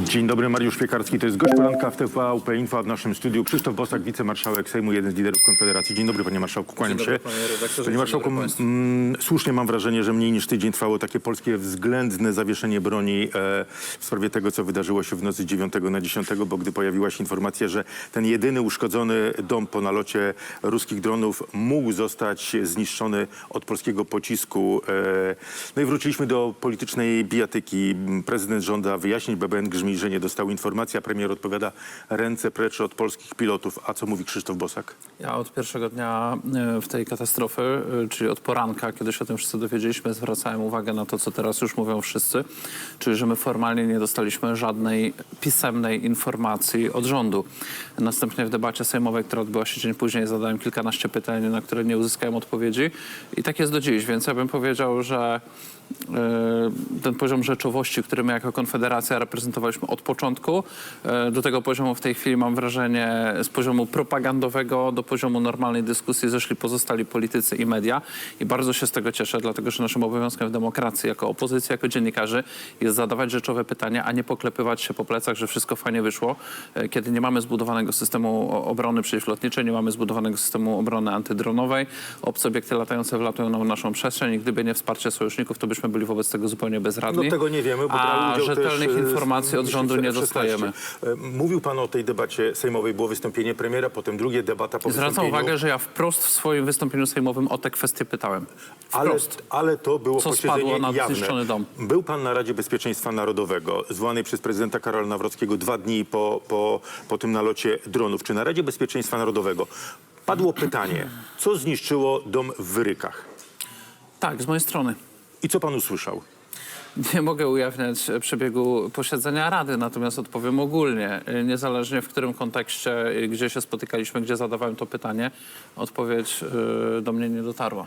Dzień dobry, Mariusz Piekarski, to jest gość poranka w TVP Info, a w naszym studiu Krzysztof Bosak, wicemarszałek Sejmu, jeden z liderów Konfederacji. Dzień dobry, panie marszałku, kłaniam Dzień dobry, się. panie redaktorze, Panie dzień marszałku, dobry mm, słusznie mam wrażenie, że mniej niż tydzień trwało takie polskie względne zawieszenie broni e, w sprawie tego, co wydarzyło się w nocy 9 na 10, bo gdy pojawiła się informacja, że ten jedyny uszkodzony dom po nalocie ruskich dronów mógł zostać zniszczony od polskiego pocisku. E, no i wróciliśmy do politycznej bijatyki. Prezydent żąda wyjaśnień, BBN grzmi, że nie dostał informacji, a premier odpowiada ręce precz od polskich pilotów. A co mówi Krzysztof Bosak? Ja od pierwszego dnia e, w tej katastrofy, e, czyli od poranka, kiedy się o tym wszyscy dowiedzieliśmy, zwracałem uwagę na to, co teraz już mówią wszyscy, czyli że my formalnie nie dostaliśmy żadnej pisemnej informacji od rządu. Następnie w debacie sejmowej, która odbyła się dzień później, zadałem kilkanaście pytań, na które nie uzyskałem odpowiedzi i tak jest do dziś, więc ja bym powiedział, że ten poziom rzeczowości, który my jako Konfederacja reprezentowaliśmy od początku, e, do tego poziomu w tej chwili mam wrażenie z poziomu propagandowego do poziomu normalnej dyskusji zeszli pozostali politycy i media. I bardzo się z tego cieszę, dlatego że naszym obowiązkiem w demokracji jako opozycji, jako dziennikarzy jest zadawać rzeczowe pytania, a nie poklepywać się po plecach, że wszystko fajnie wyszło, e, kiedy nie mamy zbudowanego systemu obrony przeciwlotniczej, nie mamy zbudowanego systemu obrony antydronowej, obce obiekty latające wlatują nam w naszą przestrzeń i gdyby nie wsparcie sojuszników, to byśmy byli wobec tego zupełnie bezradni. No tego nie wiemy, bo A rzetelnych też, informacji od rządu nie 16. dostajemy. E, Mówił pan o tej debacie sejmowej, było wystąpienie premiera, potem drugie debata po Zwracam wystąpieniu. uwagę, że ja wprost w swoim wystąpieniu sejmowym o te kwestie pytałem. Ale, ale to było Co posiedzenie spadło na jawne. zniszczony dom? Był pan na Radzie Bezpieczeństwa Narodowego, zwołanej przez prezydenta Karola Nawrockiego dwa dni po, po, po tym nalocie dronów. Czy na Radzie Bezpieczeństwa Narodowego padło pytanie, co zniszczyło dom w Wyrykach? Tak, z mojej strony. I co pan usłyszał? Nie mogę ujawniać e, przebiegu posiedzenia Rady, natomiast odpowiem ogólnie. E, Niezależnie w którym kontekście, gdzie się spotykaliśmy, gdzie zadawałem to pytanie, odpowiedź e, do mnie nie dotarła.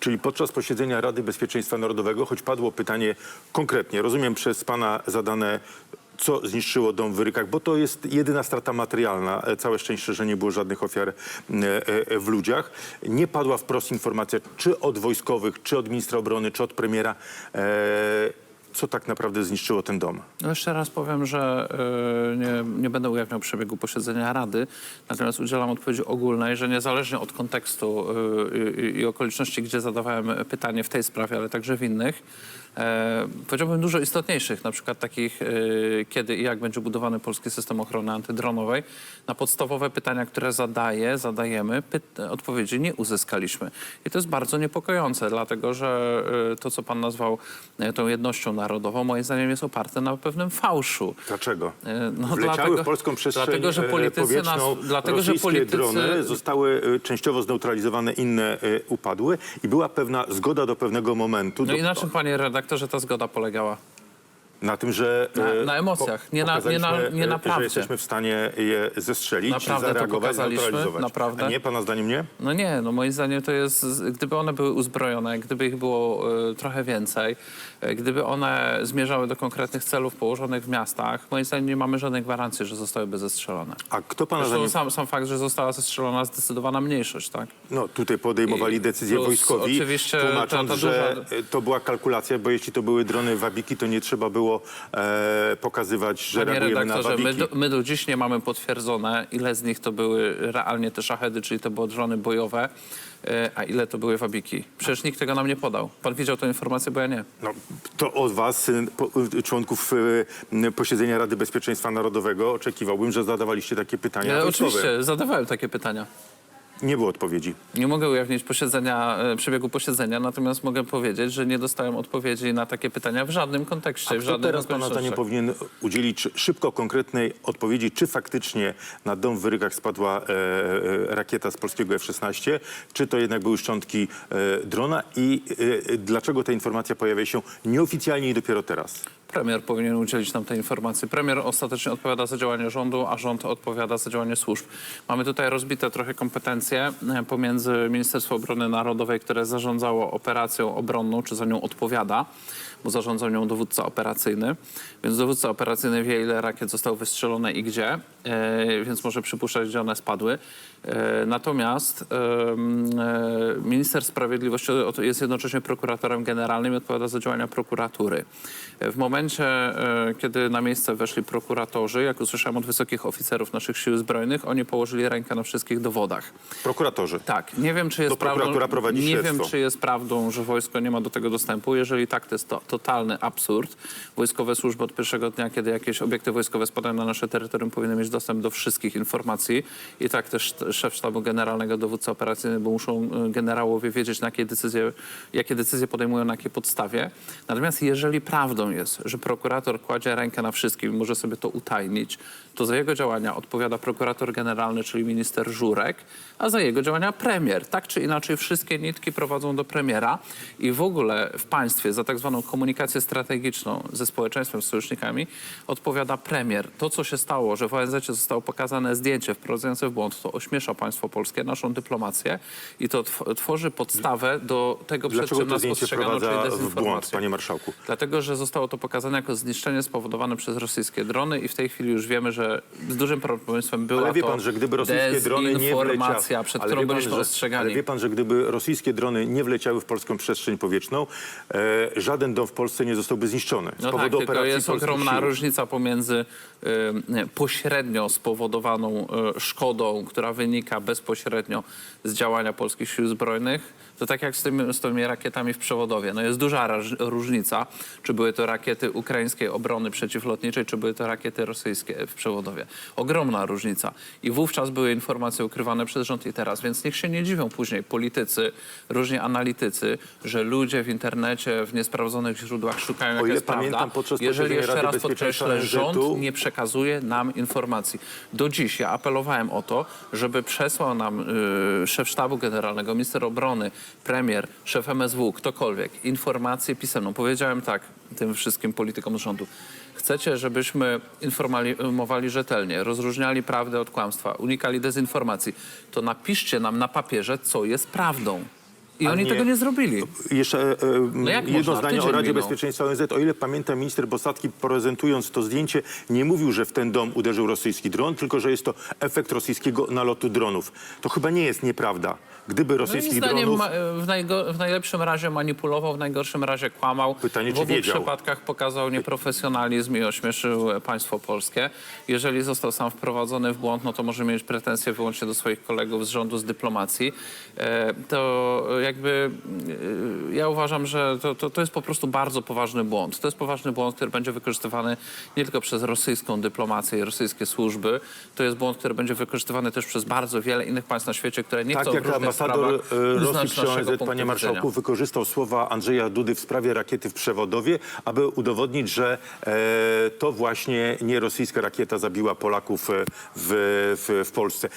Czyli podczas posiedzenia Rady Bezpieczeństwa Narodowego, choć padło pytanie konkretnie, rozumiem przez pana zadane, co zniszczyło dom w Wyrykach, bo to jest jedyna strata materialna. E, Całe szczęście, że nie było żadnych ofiar e, e, w ludziach. Nie padła wprost informacja, czy od wojskowych, czy od ministra obrony, czy od premiera, co tak naprawdę zniszczyło ten dom. No jeszcze raz powiem, że nie, nie będę ujawniał przebiegu posiedzenia Rady, natomiast udzielam odpowiedzi ogólnej, że niezależnie od kontekstu i okoliczności, gdzie zadawałem pytanie w tej sprawie, ale także w innych, e, powiedziałbym dużo istotniejszych, na przykład takich, e, kiedy i jak będzie budowany polski system ochrony antydronowej, na podstawowe pytania, które zadaję, zadajemy, odpowiedzi nie uzyskaliśmy. I to jest bardzo niepokojące, dlatego że e, to, co pan nazwał e, tą jednością narodową, moim zdaniem jest oparte na pewnym fałszu. Dlaczego? E, no Wleciały dlatego- w polską przestrzeń dlatego, że e, politycy nas- dlatego, że politycy- drony, zostały e, częściowo zneutralizowane, inne e, upadły i była pewna zgoda do pewnego momentu. No do, i na czym, panie redaktorze, ta zgoda polegała? Na tym, że Na- e, na emocjach, nie na- nie na- nie na e, prawdzie. że jesteśmy w stanie je zestrzelić, Naprawdę to zareagować, pokazaliśmy? zneutralizować. Naprawdę? A nie, pana zdaniem nie? No nie, no moim zdaniem to jest, gdyby one były uzbrojone, gdyby ich było e, trochę więcej, e, gdyby one zmierzały do konkretnych celów położonych w miastach, moim zdaniem nie mamy żadnej gwarancji, że zostałyby zestrzelone. A kto pana Zresztą zdaniem... sam, sam fakt, że została zestrzelona zdecydowana mniejszość, tak? No, tutaj podejmowali I decyzje plus wojskowi, oczywiście tłumacząc, ta- ta że duża- e, to była kalkulacja, bo jeśli to były drony Wabiki, to nie trzeba było e, pokazywać, że Panie reagujemy na redaktorze, my do, my do dziś nie mamy potwierdzone, ile z nich to były realnie te szachedy, czyli to były drony bojowe, e, a ile to były wabiki. Przecież nikt tego nam nie podał. Pan widział tę informację, bo ja nie. No, to od was, y, po- y, członków y, posiedzenia Rady Bezpieczeństwa Narodowego, oczekiwałbym, że zadawaliście takie pytania Ja wojskowe. oczywiście zadawałem takie pytania. Nie było odpowiedzi. Nie mogę ujawnić posiedzenia, e, przebiegu posiedzenia, natomiast mogę powiedzieć, że nie dostałem odpowiedzi na takie pytania w żadnym kontekście, w Kto żadnym teraz pana zdaniem powinien udzielić szybko konkretnej odpowiedzi, czy faktycznie na dom w Wyrykach spadła e, e, rakieta z polskiego F-16, czy to jednak były szczątki e, drona i e, dlaczego ta informacja pojawia się nieoficjalnie i dopiero teraz? Premier powinien udzielić nam tej informacji. Premier ostatecznie odpowiada za działanie rządu, a rząd odpowiada za działanie służb. Mamy tutaj rozbite trochę kompetencje e, pomiędzy Ministerstwo Obrony Narodowej, które zarządzało operacją obronną, czy za nią odpowiada, bo zarządzał nią dowódca operacyjny. Więc dowódca operacyjny wie, ile rakiet zostało wystrzelone i gdzie, e, więc może przypuszczać, gdzie one spadły. E, Natomiast e, minister sprawiedliwości jest jednocześnie prokuratorem generalnym i odpowiada za działania prokuratury. W momencie, e, kiedy na miejsce weszli prokuratorzy, jak usłyszałem od wysokich oficerów naszych sił zbrojnych, oni położyli rękę na wszystkich dowodach. Prokuratorzy. Tak, nie wiem, czy jest prawdą, prowadzi nie wiem, czy jest prawdą, że wojsko nie ma do tego dostępu. Jeżeli tak, to jest to totalny absurd. Wojskowe służby od pierwszego dnia, kiedy jakieś obiekty wojskowe spadają na nasze terytorium, powinny mieć dostęp do wszystkich informacji. I tak też szef sztabu generalnego, dowódca operacyjny, bo muszą y, generałowie wiedzieć, na jakie decyzje, jakie decyzje podejmują, na jakiej podstawie. Natomiast jeżeli prawdą jest, że prokurator kładzie rękę na wszystkim może sobie to utajnić, to za jego działania odpowiada prokurator generalny, czyli minister Żurek, a za jego działania premier. Tak czy inaczej wszystkie nitki prowadzą do premiera i w ogóle w państwie za tak zwaną komunikację strategiczną ze społeczeństwem, z sojusznikami odpowiada premier. To, co się stało, że w ONZ zostało pokazane zdjęcie wprowadzające w błąd, to ośmiesza państwo polskie, naszą dyplomację i to tw- tworzy podstawę do tego, przed Dlaczego czym to nas ostrzegano, czyli w błąd, panie marszałku? Dlatego, że zostało to pokazane jako zniszczenie spowodowane przez rosyjskie drony i w tej chwili już wiemy, że z dużym prawdopodobieństwem była Ale wie to pan, że gdyby rosyjskie drony nie wleciały... przed ale którą wie pan, byliśmy że- ostrzegani. Ale wie pan, że gdyby rosyjskie drony nie wleciały w polską przestrzeń powietrzną, e, żaden dom w Polsce nie zostałby zniszczony. Z No powodu tak, tylko operacji jest ogromna sił. różnica pomiędzy y, pośrednio spowodowaną y, szkodą, która wynika bezpośrednio z działania polskich sił zbrojnych. To tak jak z tymi, z tymi rakietami w przewodowie. No jest duża różnica, czy były to rakiety ukraińskiej obrony przeciwlotniczej, czy były to rakiety rosyjskie w przewodowie. Ogromna różnica. I wówczas były informacje ukrywane przez rząd i teraz. Więc niech się nie dziwią później politycy, różni analitycy, że ludzie w internecie, w niesprawdzonych źródłach szukają, jaka jest prawda. pamiętam, Jeżeli jeszcze Rady raz podkreślę, rząd nie przekazuje nam informacji. Do dziś ja apelowałem o to, żeby przesłał nam y, szef sztabu generalnego, minister obrony, premier, szef MSW, ktokolwiek, informację pisemną. Powiedziałem tak tym wszystkim politykom rządu. Chcecie, żebyśmy informowali rzetelnie, rozróżniali prawdę od kłamstwa, unikali dezinformacji, to napiszcie nam na papierze, co jest prawdą. I oni nie- tego nie zrobili. Jeszcze e, e, jak jedno można? zdanie o Tydzień Radzie minął. Bezpieczeństwa ONZ. O ile pamiętam, minister Bosacki prezentując to zdjęcie nie mówił, że w ten dom uderzył rosyjski dron, tylko że jest to efekt rosyjskiego nalotu dronów. To chyba nie jest nieprawda. Gdyby Moim rosyjskich zdaniem dronów... ma, w, najgo, w najlepszym razie manipulował, w najgorszym razie kłamał. Pytanie, w czy obu wiedział? przypadkach pokazał nieprofesjonalizm i ośmieszył e, państwo polskie. Jeżeli został sam wprowadzony w błąd, no to może mieć pretensje wyłącznie do swoich kolegów z rządu, z dyplomacji. E, to jakby e, ja uważam, że to, to, to jest po prostu bardzo poważny błąd. To jest poważny błąd, który będzie wykorzystywany nie tylko przez rosyjską dyplomację i rosyjskie służby. To jest błąd, który będzie wykorzystywany też przez bardzo wiele innych państw na świecie, które nie Tak chcą w jak różnych ambasador Rosji przy ONZ, panie marszałku, widzenia. wykorzystał słowa Andrzeja Dudy w sprawie rakiety w przewodowie, aby udowodnić, że e, to właśnie nie rosyjska rakieta zabiła Polaków e, w, w, w Polsce.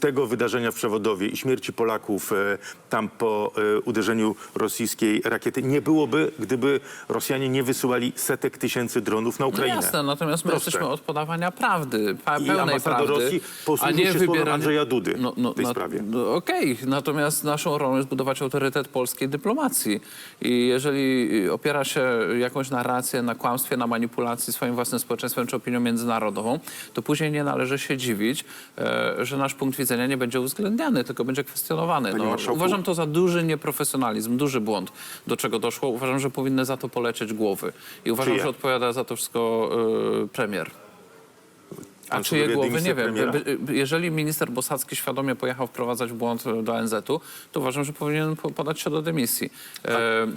Tego wydarzenia w przewodowie i śmierci Polaków e, tam po e, uderzeniu rosyjskiej rakiety nie byłoby, gdyby Rosjanie nie wysyłali setek tysięcy dronów na No Ukrainę. jasne, natomiast my Proste. jesteśmy od podawania prawdy, pa, I pełnej ambasador prawdy, Rosji a posłużył nie się słowem wybieranie... Andrzeja Dudy w tej sprawie. No, Okej, natomiast naszą rolą jest budować autorytet polskiej dyplomacji. I jeżeli opiera się jakąś narrację na kłamstwie, na manipulacji swoim własnym społeczeństwem czy opinią międzynarodową, to później nie należy się dziwić, e, że nasz punkt widzenia nie będzie uwzględniany, tylko będzie kwestionowany. Panie No, marszałku. uważam to za duży nieprofesjonalizm, duży błąd, do czego doszło. Uważam, że powinny za to polecieć głowy. I uważam, Czyje? że odpowiada za to wszystko y, premier. A czyje sugeruje głowy? Nie wiem. by- Jeżeli minister Bosacki świadomie pojechał wprowadzać błąd y, do ONZ-u, to uważam, że powinien po- podać się do dymisji.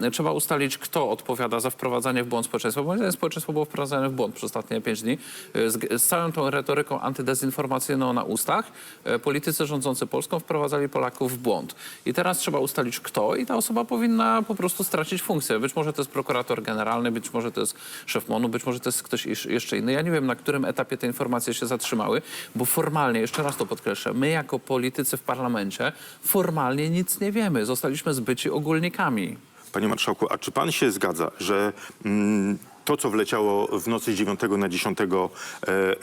E, trzeba ustalić, kto odpowiada za wprowadzanie w błąd społeczeństwa. Moim zdaniem społeczeństwo było wprowadzane w błąd przez ostatnie pięć dni. E, Z, z całą tą retoryką antydezinformacyjną na ustach e, politycy rządzący Polską wprowadzali Polaków w błąd. I teraz trzeba ustalić, kto i ta osoba powinna po prostu stracić funkcję. Być może to jest prokurator generalny, być może to jest szef MONU, być może to jest ktoś jeszcze inny. Ja nie wiem, na którym etapie te informacje się zatrzymały, bo formalnie, jeszcze raz to podkreślę, my jako politycy w parlamencie formalnie nic nie wiemy. Zostaliśmy zbyci ogólnikami. Panie marszałku, a czy pan się zgadza, że mm, to, co wleciało w nocy z 9 na 10 e,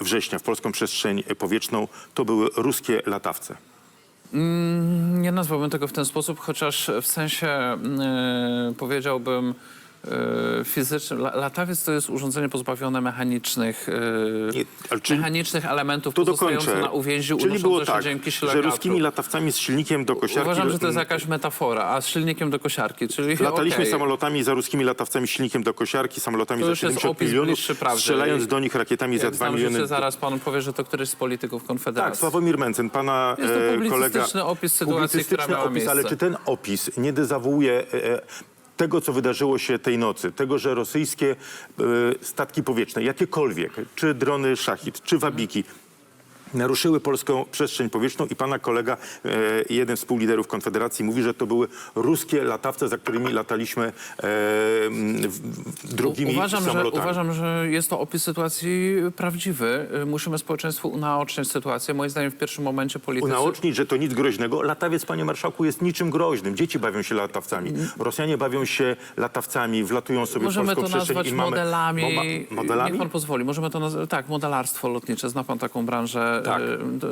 września w polską przestrzeń powietrzną, to były ruskie latawce? Nie nazwałbym tego w ten sposób, chociaż w sensie yy, powiedziałbym e, fizyczny. La, latawiec to jest urządzenie pozbawione mechanicznych, e, Nie, ale czy- mechanicznych elementów To dokończę. na uwięziu, Czyli było tak, dzięki że ruskimi latawcami z silnikiem do kosiarki... Uważam, że to jest jakaś metafora, a z silnikiem do kosiarki, czyli Lataliśmy okej. samolotami za ruskimi latawcami z silnikiem do kosiarki, samolotami za już jest 70 opis milionów, strzelając do nich rakietami za Jak 2 znam miliony... zaraz pan powie, że to któryś z polityków Konfederacji. Tak, Sławomir Mencen, pana Jest to e, publicystyczny kolega... opis sytuacji, która miała opis, miejsce. ale czy ten opis nie dezawuuje e, e, tego, co wydarzyło się tej nocy? Tego, że rosyjskie e, statki powietrzne, jakiekolwiek, czy drony Szachid, czy Wabiki, naruszyły polską przestrzeń powietrzną i pana kolega, e, jeden z współliderów Konfederacji, mówi, że to były ruskie latawce, za którymi lataliśmy e, w- drogimi Uważam że, samolotami. uważam, że jest to opis sytuacji prawdziwy. Y, Musimy społeczeństwu unaoczniać sytuację. Moim zdaniem w pierwszym momencie politycy... Unaocznić, że to nic groźnego. Latawiec, panie marszałku, jest niczym groźnym. Dzieci bawią się latawcami. Rosjanie bawią się latawcami, wlatują sobie Możemy w to polską przestrzeń nazwać i mamy... modelami. Ma- modelami? Niech pan pozwoli. Możemy to nazwać, tak, modelarstwo lotnicze. Zna pan taką branżę. Tak.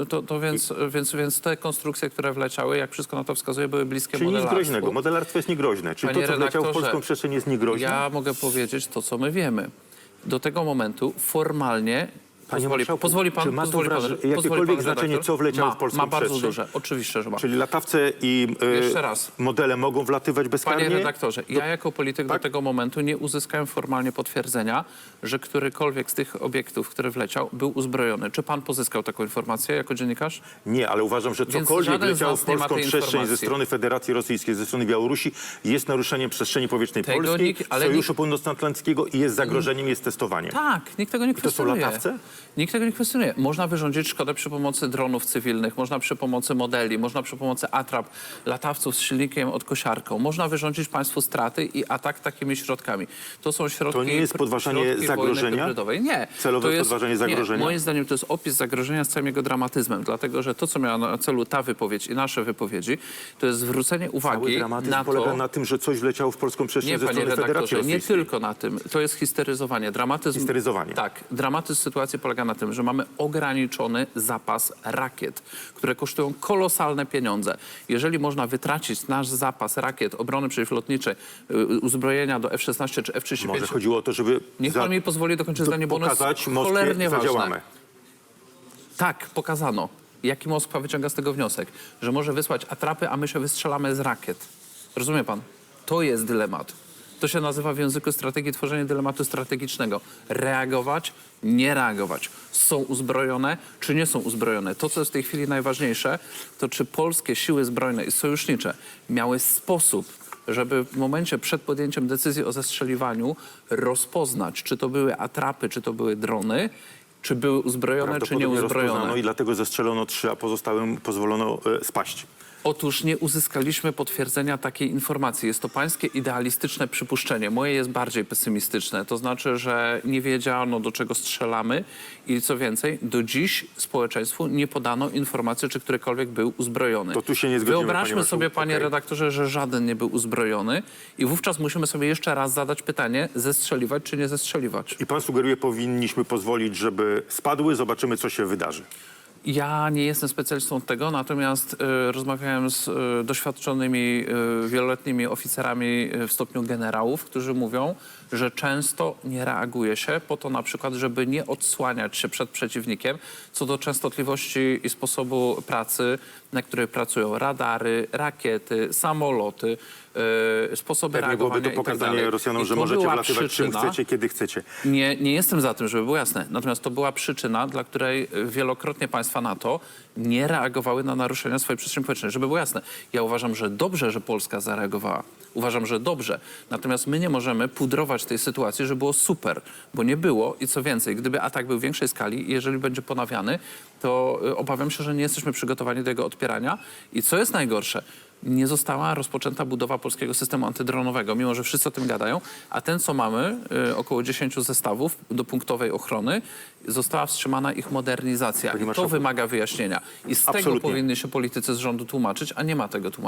Y, To, to, więc, więc, więc te konstrukcje, które wleciały, jak wszystko na to wskazuje, były bliskie Czyli nic modelarstwu. groźnego. Modelarstwo jest niegroźne. Czyli Panie to, co wleciało w redaktorze, polską przestrzeń jest niegroźne? Ja mogę powiedzieć to, co my wiemy. Do tego momentu formalnie. Pozwoli, marszałku, pozwoli pan, czy ma pozwoli pan, pozwoli jakiekolwiek pan znaczenie, co wleciało ma, w polską Ma bardzo przestrzeń? duże, oczywiście, że ma. Czyli latawce i e, Jeszcze raz. modele mogą wlatywać bezkarnie? Panie redaktorze, ja jako polityk tak? do tego momentu nie uzyskałem formalnie potwierdzenia, że którykolwiek z tych obiektów, który wleciał, był uzbrojony. Czy pan pozyskał taką informację jako dziennikarz? Nie, ale uważam, że cokolwiek leciało w polską przestrzeń ze strony Federacji Rosyjskiej, ze strony Białorusi jest naruszeniem przestrzeni powietrznej Tego polskiej, nikt- Sojuszu nikt- Północnoatlantyckiego i jest zagrożeniem, jest testowanie. Tak, nikt tego nie to są kwestionuje. latawce? Nikt tego nie kwestionuje. Można wyrządzić szkodę przy pomocy dronów cywilnych, można przy pomocy modeli, można przy pomocy atrap, latawców z silnikiem od kosiarką. Można wyrządzić państwu straty i atak takimi środkami. To są środki... To nie jest podważanie zagrożenia? Nie. Celowe jest, podważanie zagrożenia? Nie, moim zdaniem to jest opis zagrożenia z całym jego dramatyzmem, dlatego że to, co miała na celu ta wypowiedź i nasze wypowiedzi, to jest zwrócenie Cały uwagi dramatyzm na polega to... na tym, że coś wleciało w polską przestrzeń Nie, ze strony Federacji redaktorze, nie Rosyjskiej. tylko na tym. To jest histeryzowanie. Dramatyzm, Histeryzowanie. Tak. Dramatyzm sytuacji polega na tym, że mamy ograniczony zapas rakiet, które kosztują kolosalne pieniądze. Jeżeli można wytracić nasz zapas rakiet obrony przeciwlotniczej, y, uzbrojenia do F-16 czy F-35... Może chodziło o to, żeby Niech za- pan mi pozwoli dokończyć do- zdanie, bo ono jest cholernie ważne. zadziałamy. Tak, pokazano. Jaki Moskwa wyciąga z tego wniosek? Że może wysłać atrapy, a my się wystrzelamy z rakiet. Rozumie pan? To jest dylemat. To się nazywa w języku strategii tworzenie dylematu strategicznego. Reagować, nie reagować. Są uzbrojone, czy nie są uzbrojone. To, co jest w tej chwili najważniejsze, to czy polskie siły zbrojne i sojusznicze miały sposób, żeby w momencie przed podjęciem decyzji o zestrzeliwaniu rozpoznać, czy to były atrapy, czy to były drony, czy były uzbrojone, czy nie Prawdopodobnie rozpoznano uzbrojone. i dlatego zestrzelono trzy, a pozostałym pozwolono e, spaść. Otóż nie uzyskaliśmy potwierdzenia takiej informacji. Jest to pańskie idealistyczne przypuszczenie. Moje jest bardziej pesymistyczne. To znaczy, że nie wiedziano, do czego strzelamy i co więcej, do dziś społeczeństwu nie podano informacji, czy którykolwiek był uzbrojony. To tu się nie zgodzimy, Wyobraźmy panie sobie, panie Okej. redaktorze, że żaden nie był uzbrojony i wówczas musimy sobie jeszcze raz zadać pytanie, zestrzeliwać czy nie zestrzeliwać. I pan sugeruje, powinniśmy pozwolić, żeby spadły, zobaczymy, co się wydarzy. Ja nie jestem specjalistą od tego, natomiast e, rozmawiałem z e, doświadczonymi e, wieloletnimi oficerami e, w stopniu generałów, którzy mówią, że często nie reaguje się po to na przykład, żeby nie odsłaniać się przed przeciwnikiem co do częstotliwości i sposobu pracy, na której pracują. Radary, rakiety, samoloty, e, sposoby Pewnie reagowania byłoby to i tak pokazanie dalej. Rosjanom, I że to możecie była wlatywać czym przyczyna- chcecie, kiedy chcecie. nie, nie jestem za tym, żeby było jasne. Natomiast to była przyczyna, dla której wielokrotnie państwa NATO nie reagowały na naruszenia swojej przestrzeni powietrznej. Żeby było jasne, ja uważam, że dobrze, że Polska zareagowała. Uważam, że dobrze. Natomiast my nie możemy pudrować tej sytuacji, że było super, bo nie było i co więcej, gdyby atak był w większej skali i jeżeli będzie ponawiany, to y, obawiam się, że nie jesteśmy przygotowani do jego odpierania. I co jest najgorsze, nie została rozpoczęta budowa polskiego systemu antydronowego, mimo że wszyscy o tym gadają, a ten, co mamy, y, około 10 zestawów do punktowej ochrony, została wstrzymana ich modernizacja. I to marszałku. wymaga wyjaśnienia. I z tego Absolutnie. powinni się politycy z rządu tłumaczyć, a nie ma tego tłumaczenia.